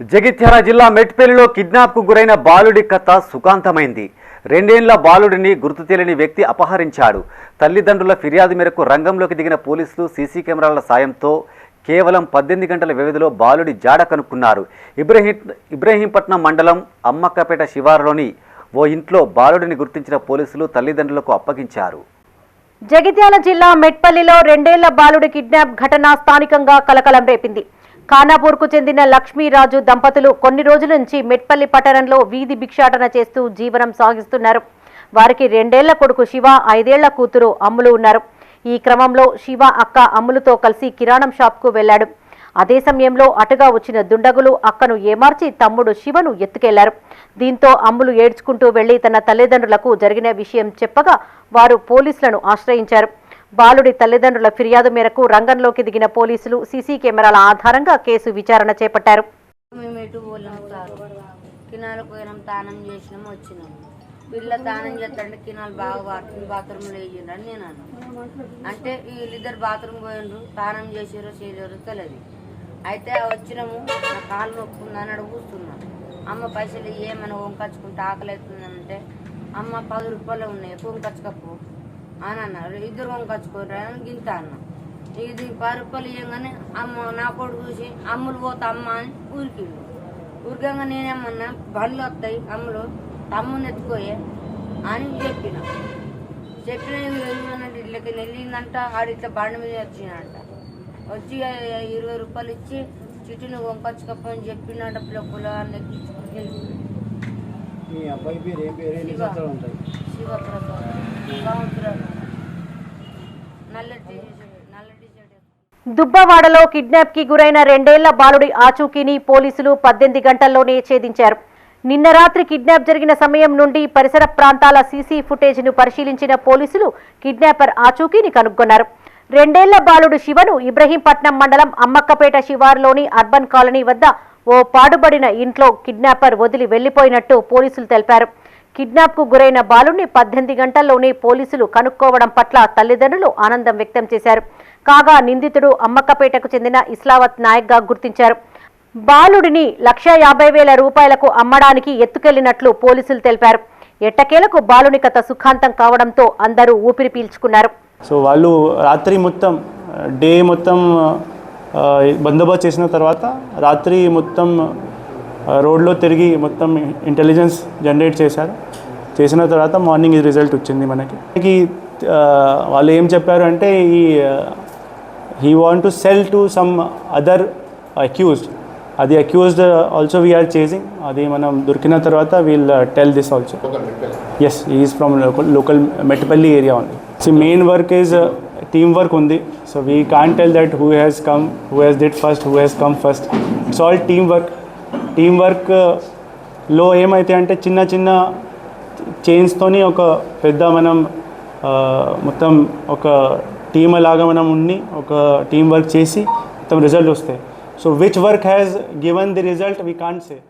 జగిత్యాల జిల్లా మెట్పల్లిలో కిడ్నాప్కు గురైన బాలుడి కథ సుఖాంతమైంది. రెండేళ్ళ బాలుడిని గుర్తు తెలియని వ్యక్తి అపహరించాడు. తల్లిదండ్రుల ఫిర్యాదు మేరకు రంగంలోకి దిగిన పోలీసులు సీసీ కెమెరాల సాయంతో కేవలం పద్దెనిమిది గంటల వ్యవధిలో బాలుడి జాడ కనుక్కున్నారు. ఇబ్రహీం ఇబ్రహీంపట్నం మండలం అమ్మక్కపేట శివారులోని ఓ ఇంట్లో బాలుడిని గుర్తించిన పోలీసులు తల్లిదండ్రులకు అప్పగించారు. జగిత్యాల జిల్లా మెట్పల్లిలో రెండేళ్ళ బాలుడి కిడ్నాప్ ఘటన స్థానికంగా కలకలం రేపింది. ఖానాపూర్కు చెందిన లక్ష్మీరాజు దంపతులు కొన్ని రోజుల నుంచి మెట్పల్లి పట్టణంలో వీధి భిక్షాటన చేస్తూ జీవనం సాగిస్తున్నారు. వారికి రెండేళ్ళ కొడుకు శివ ఐదేళ్ళ కూతురు అమ్ములు ఉన్నారు. ఈ క్రమంలో శివ అక్క అమ్ములతో కలిసి కిరాణం షాప్కు వెళ్ళాడు అదే సమయంలో అటుగా వచ్చిన దుండగులు అక్కను ఏమార్చి తమ్ముడు శివను ఎత్తుకెళ్ళారు. దీంతో అమ్ములు ఏడ్చుకుంటూ వెళ్ళి తన తల్లిదండ్రులకు జరిగిన విషయం చెప్పగా వారు పోలీసులను ఆశ్రయించారు. బాలుడి తల్లిదండ్రుల ఫిర్యాదు మేరకు రంగంలోకి దిగిన పోలీసులు సీసీ కెమెరాల ఆధారంగా కేసు విచారణ చేపట్టారు. మేము ఎటు పోలేం సార్. కినాలకు పోయినాం తానం చేసినాం వచ్చినాం. పిల్ల తానం చేస్తాంటే కినాలు బాగా పడుతుంది బాత్రూంలో వేయండి అని నేను అన్నాను అంటే వీళ్ళిద్దరు బాత్రూమ్ పోయిండ్రు తానం చేసారో చేయలేరో తెలియదు అయితే వచ్చినాము నా కాలు నొప్పుందని అడుగు కూర్చున్నాను అమ్మ పైసలు ఏమైనా వంకచ్చుకుంటే ఆకలి అవుతుందంటే అమ్మ పది రూపాయలు ఉన్నాయి వంకచ్చుకపో అని అన్నారు. ఇద్దరు వంకచ్చుకోరు అని గింత అన్న. ఇది పది రూపాయలు ఇవ్వగానే అమ్మ నా కొడుకు చూసి అమ్ములు పోతా అమ్మ అని ఊరికిండు ఊరికంగా నేనేమన్నా బళ్ళు వస్తాయి అమ్ములు తమ్ముని ఎత్తుకోయే అని చెప్పిన. చెప్పిన ఇళ్ళకి ఇట్లకి వెళ్ళిందంట ఆడు ఇట్లా బండి మీద వచ్చిందంట. వచ్చి ఇరవై రూపాయలు ఇచ్చి చిట్టుని వంకొచ్చుకపోని చెప్పినట్ట పిల్లల ఎక్కించుకుని మీ అబ్బాయి పేరు ఏం పేరు ఎన్ని సంవత్సరాలు ఉంటాయి దుబ్బవాడలో కిడ్నాప్కి గురైన రెండేళ్ళ బాలుడి ఆచూకీని పోలీసులు పద్దెనిమిది గంటల్లోనే ఛేదించారు. నిన్న రాత్రి కిడ్నాప్ జరిగిన సమయం నుండి పరిసర ప్రాంతాల సీసీ ఫుటేజ్ను పరిశీలించిన పోలీసులు కిడ్నాపర్ ఆచూకీని కనుగొన్నారు రెండేళ్ళ బాలుడు శివను ఇబ్రహీంపట్నం మండలం అమ్మక్కపేట శివారులోని అర్బన్ కాలనీ వద్ద ఓ పాడుబడిన ఇంట్లో కిడ్నాపర్ వదిలి వెళ్ళిపోయినట్టు పోలీసులు తెలిపారు. కిడ్నాప్కు గురైన బాలుడిని పద్దెనిమిది గంటల్లోనే పోలీసులు కనుక్కోవడం పట్ల తల్లిదండ్రులు ఆనందం వ్యక్తం చేశారు. కాగా నిందితుడు అమ్మక్కపేటకు చెందిన ఇస్లావత్ నాయక్గా గుర్తించారు. బాలుడిని లక్ష యాభై వేల రూపాయలకు అమ్మడానికి ఎత్తుకెళ్ళినట్లు పోలీసులు తెలిపారు. ఎట్టకేలకు బాలుని కథ సుఖాంతం కావడంతో అందరూ ఊపిరి పీల్చుకున్నారు. సో వాళ్ళు రాత్రి మొత్తం డే మొత్తం బందోబస్తు చేసిన తర్వాత రాత్రి మొత్తం రోడ్లో తిరిగి మొత్తం ఇంటెలిజెన్స్ జనరేట్ చేశారు. చేసిన తర్వాత మార్నింగ్ ఈ రిజల్ట్ వచ్చింది మనకి. మనకి వాళ్ళు ఏం చెప్పారు అంటే ఈ he want to sell to some other accused అది accused also we are chasing అది మనం దొరికిన తర్వాత we'll tell this also as is from local local Metpalli area only see main work is team work ఉంది so we can tell that who has come who has did first who has come first it's all team work team వర్క్లో ఏమైతే అంటే చిన్న చిన్న చేంజ్తోని ఒక పెద్ద మనం మొత్తం ఒక టీమ్ లాగా మనం ఉండి ఒక టీం వర్క్ చేసి మొత్తం రిజల్ట్ వస్తాయి. So which work has given the result we can't say